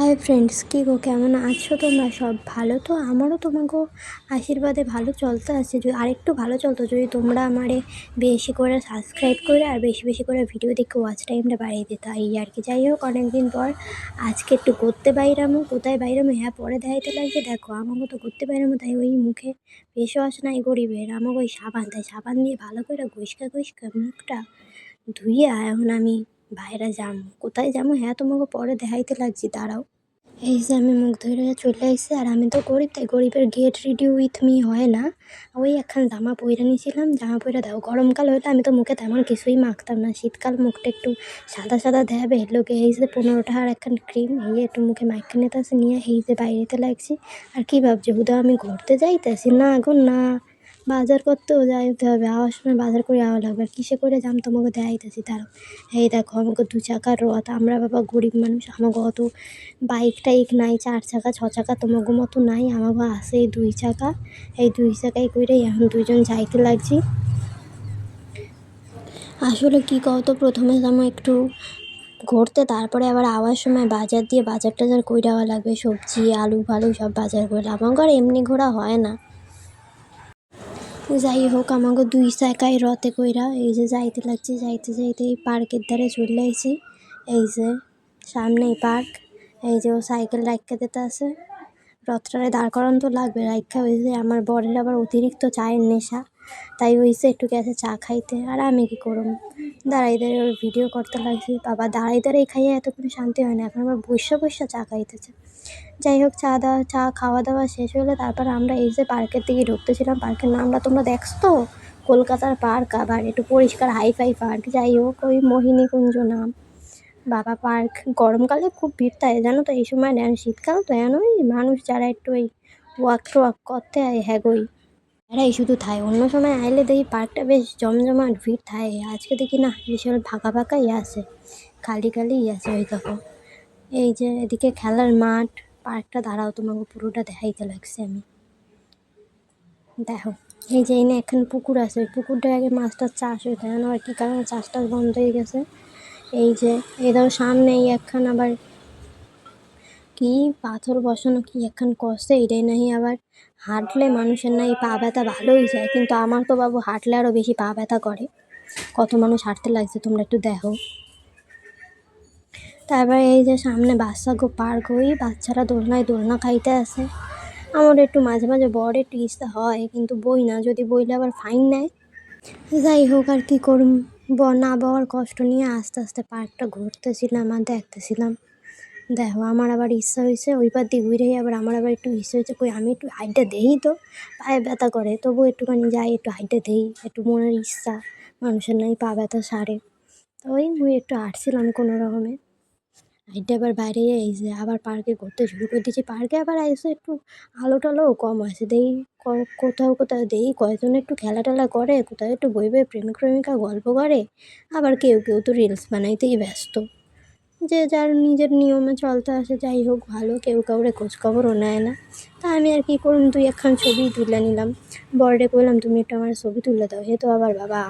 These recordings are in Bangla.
হাই ফ্রেন্ডস কী গো? কেমন আছো তোমরা? সব ভালো তো? আমারও তোমাকে আশীর্বাদে ভালো চলতে আছে। যদি আরেকটু ভালো চলতো, যদি তোমরা আমারে বেশি করে সাবস্ক্রাইব করে আর বেশি বেশি করে ভিডিও দেখে ওয়াচ টাইমটা বাড়িয়ে দিত। এই আর কি। যাই হোক, অনেকদিন পর আজকে একটু ঘুরতে বাইরামো। কোথায় বাইরামো? হ্যাঁ পরে দেখাইতে লাগছে। দেখো, আমাকে তো ঘুরতে বাইরামো, তাই ওই মুখে ফেস ওয়াশ নাই গরিবের আমাকে ওই সাবান, তাই সাবান দিয়ে ভালো করে ঘুষকা ঘুষকা মুখটা ধুইয়া এখন আমি বাইরে যাব কোথায় যাব হ্যাঁ তোমাকে পরে দেখাইতে লাগছি, দাঁড়াও। এই যে আমি মুখ ধরে চলে আসছি আর আমি তো গরিব, তাই গরিবের গেট রেডি উইথ মি হয় না। ওই একখান জামা পরে নিয়েছিলাম জামা পরে দাও, গরমকাল হলে আমি তো মুখে তেমন কিছুই মাখতাম না। শীতকাল মুখটা একটু সাদা সাদা দেবে লোকে এই যে পনেরো টাকার একখান ক্রিম এই একটু মুখে মাইকে নিতেছে, নিয়ে এই যে বাইরেতে লাগছি। আর কী ভাবছি, হুদা আমি ঘুরতে যাইতেছি? না এখন না। বাজার করতেও যাইতে হবে। আওয়ার সময় বাজার করে আওয়া লাগবে। আর কিসে করে যাম তোমাকে দেখাইতেছি। তারও এই দেখো, আমাকে দু চাকার রথ। আমরা বাবা গরিব মানুষ, আমাকে অত বাইক টাইক নাই, চার চাকা, ছ চাকা তোমাকে মতো নাই। আমাকে আছে এই দুই চাকা। এই দুই চাকায় করে এখন দুইজন যাইতে লাগছি। আসলে কী কতো প্রথমে যাব একটু ঘুরতে, তারপরে আবার আওয়ার সময় বাজার দিয়ে বাজার টাজার আওয়া লাগবে। সবজি আলু ফালু সব বাজার করে আমার ঘর এমনি ঘোরা হয় না। যাই হোক আমাকে দুই চাকায় রথে কইরা এই যে যাইতে লাগছে, যাইতে যাইতে এই পার্কের ধারে চলে আইছি। এই যে সামনে এই পার্ক, এই যে ও সাইকেল রাইখা দিতে আছে। রথটারে দাঁড় করান তো লাগবে, রাইখা হয়েছে আমার বরের আবার অতিরিক্ত চায়ের নেশা। তাই হইছে একটু গেছে চা খাইতে। আর আমি কি করব দাঁড়াই ওর ভিডিও করতে লাগছি বাবা দাঁড়াই দাঁড়াই খাইয়ে এতক্ষণ শান্তি হয় না, এখন আবার বসে বসে চা খাইতেছে। যাই হোক, চা দাওয়া চা খাওয়া দাওয়া শেষ হলে তারপর আমরা এই যে পার্কের দিকে ঢুকতেছিলাম, পার্কের নামটা তোমরা দেখছ তো? কলকাতার পার্ক আবার, একটু পরিষ্কার হাইফাই পার্ক। যাই হোক, ওই মোহিনীকুঞ্জ নাম। বাবা পার্ক, গরমকালে খুব ভিড় থাকে জানো তো? এই সময় শীতকাল তো এন ওই মানুষ যারা একটু ওই ওয়াক টোয়াক করতে, হয় হ্যাগোই এরাই শুধু থায় অন্য সময় আইলে দেখি পার্কটা বেশ জমজমাট ভিড় থাকে আজকে দেখি না, বিশাল ফাঁকা ফাঁকাই আছে। খালি খালিই আছে ওই দেখো এই যে এদিকে খেলার মাঠ, পার্কটা দাঁড়াও, তোমাকে পুরোটা দেখাইতে লাগছে আমি। দেখো, এই যে এনে এখানে পুকুর আছে। ওই পুকুরটা আগে মাছ টাছ চাষ হইতো। এখন আবার কী কারণে চাষ টাছ বন্ধ হয়ে গেছে? এই যে, এই ধরো সামনে এই একখান আবার কি? পাথর বসানো কি একখান করছে? এটাই নাহি আবার। হাঁটলে মানুষের নাই পা ব্যথা ভালোই যায়, কিন্তু আমার তো বাবু হাঁটলে আরও বেশি পা ব্যথা করে। কত মানুষ হাঁটতে লাগছে, তোমরা একটু দেখো। তারপরে এই যে সামনে বাচ্চাগো পার্ক ওই বাচ্চারা দোলনায় দোলনা খাইতে আসে। আমার একটু মাঝে মাঝে বড় একটু ইচ্ছা হয়, কিন্তু বই না, যদি বইলে আবার ফাইন নেয়। যাই হোক, আর কী করুম ব না বওয়ার কষ্ট নিয়ে আস্তে আস্তে পার্কটা ঘুরতেছিলাম আর দেখতেছিলাম। দেখো, আমার আবার ইচ্ছা হয়েছে ওই পার দিয়ে ঘুরে আবার আমার আবার একটু ইচ্ছা হয়েছে, কই আমি একটু হাইটটা দেই তো, পায়ে ব্যথা করে তবু একটুখানি যাই, একটু হাইটটা দেই, একটু মনের ইচ্ছা, মানুষের নাই পা ব্যথা সারে। তো ওই মুই একটু হাঁটছিলাম কোনো রকমে। হাইটে আবার বাইরে এই যে আবার পার্কে ঘুরতে শুরু করে দিয়েছি, পার্কে আবার এসে একটু আলো টালোও কম আছে, দেই কোথাও কোথাও দেই, কয়েকজন একটু খেলা টেলা করে, কোথাও একটু বই বই প্রেমিক প্রেমিকা গল্প করে, আবার কেউ কেউ তো রিলস বানাইতেই ব্যস্ত। যে যার নিজের নিয়মে চলতে আসে, যাই হোক ভালো, কেউ কাউরে খোঁজখবরও নেয় না। তা আমি আর কি করুন তুই একখান ছবি তুলে নিলাম। বড়ে করলাম তুমি একটু আমার ছবি তুলে দাও। হে তো আবার বাবা।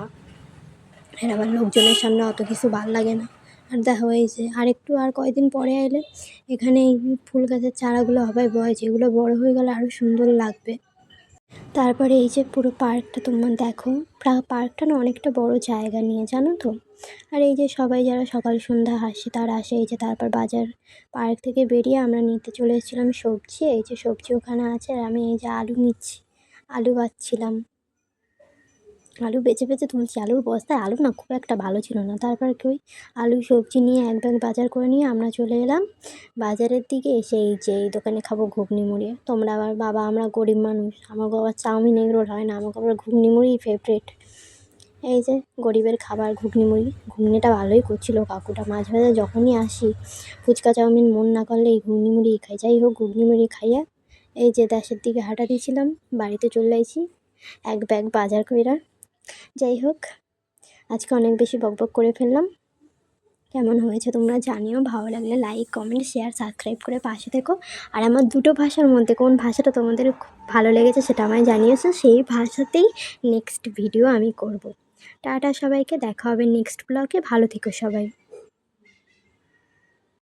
এর আবার লোকজনের সামনে অত কিছু ভালো লাগে না। আর দেখা যে আর একটু আর কয়দিন পরে এলে এখানে ফুল গাছের চারাগুলো হবে বয়, যেগুলো বড় হয়ে গেলে আরও সুন্দর লাগবে। তারপরে এই যে পুরো পার্কটা তোমরা দেখো পার্কটা না অনেকটা বড় জায়গা নিয়ে, জানো তো? আর এই যে সবাই যারা সকাল সন্ধ্যা হাসে, তারা আসে, এই যে তারপর বাজার পার্ক থেকে বেরিয়ে আমরা নিতে চলে এসেছিলাম সবজি। এই যে সবজি ওখানে আছে, আর আমি এই যে আলু নিচ্ছি, আলু বাচ্ছিলাম। আলু বেছে বেছে তুলছি। আলুর বস্তায় আলু না খুব একটা ভালো ছিল না। তারপর কি ওই আলু সবজি নিয়ে এক ব্যাগ বাজার করে নিয়ে আমরা চলে এলাম। বাজারের দিকে এসে এই যে এই দোকানে খাব ঘুগনি মুড়ি। তোমরা আবার বাবা আমরা গরিব মানুষ। আমাকে আবার চাউমিন এগরোল হয় না। আমাকে আবার ঘুগনি মুড়ি ফেভারিট এই যে গরিবের খাবার ঘুগনি মুড়ি। ঘুগনিটা ভালোই করছিল কাকুটা। মাঝে মাঝে যখনই আসি, ফুচকা চাউমিন মন না করলে এই ঘুগনি মুড়ি খাই। যাই হোক, ঘুগনি মুড়ি খাইয়া এই যে দেশের দিকে হাঁটা দিয়েছিলাম। বাড়িতে চলে আইছি। এক ব্যাগ বাজার কইরা যাই হোক, আজকে অনেক বেশি বকবক করে ফেললাম। কেমন হয়েছে তোমরা জানিও, ভালো লাগলে লাইক কমেন্ট শেয়ার সাবস্ক্রাইব করে পাশে থেকো। আর আমার দুটো ভাষার মধ্যে কোন ভাষাটা তোমাদের খুব ভালো লেগেছে সেটা আমায় জানিয়েছো, সেই ভাষাতেই নেক্সট ভিডিও আমি করব। টাটা সবাইকে, দেখা হবে নেক্সট ব্লগে ভালো থেকো সবাই।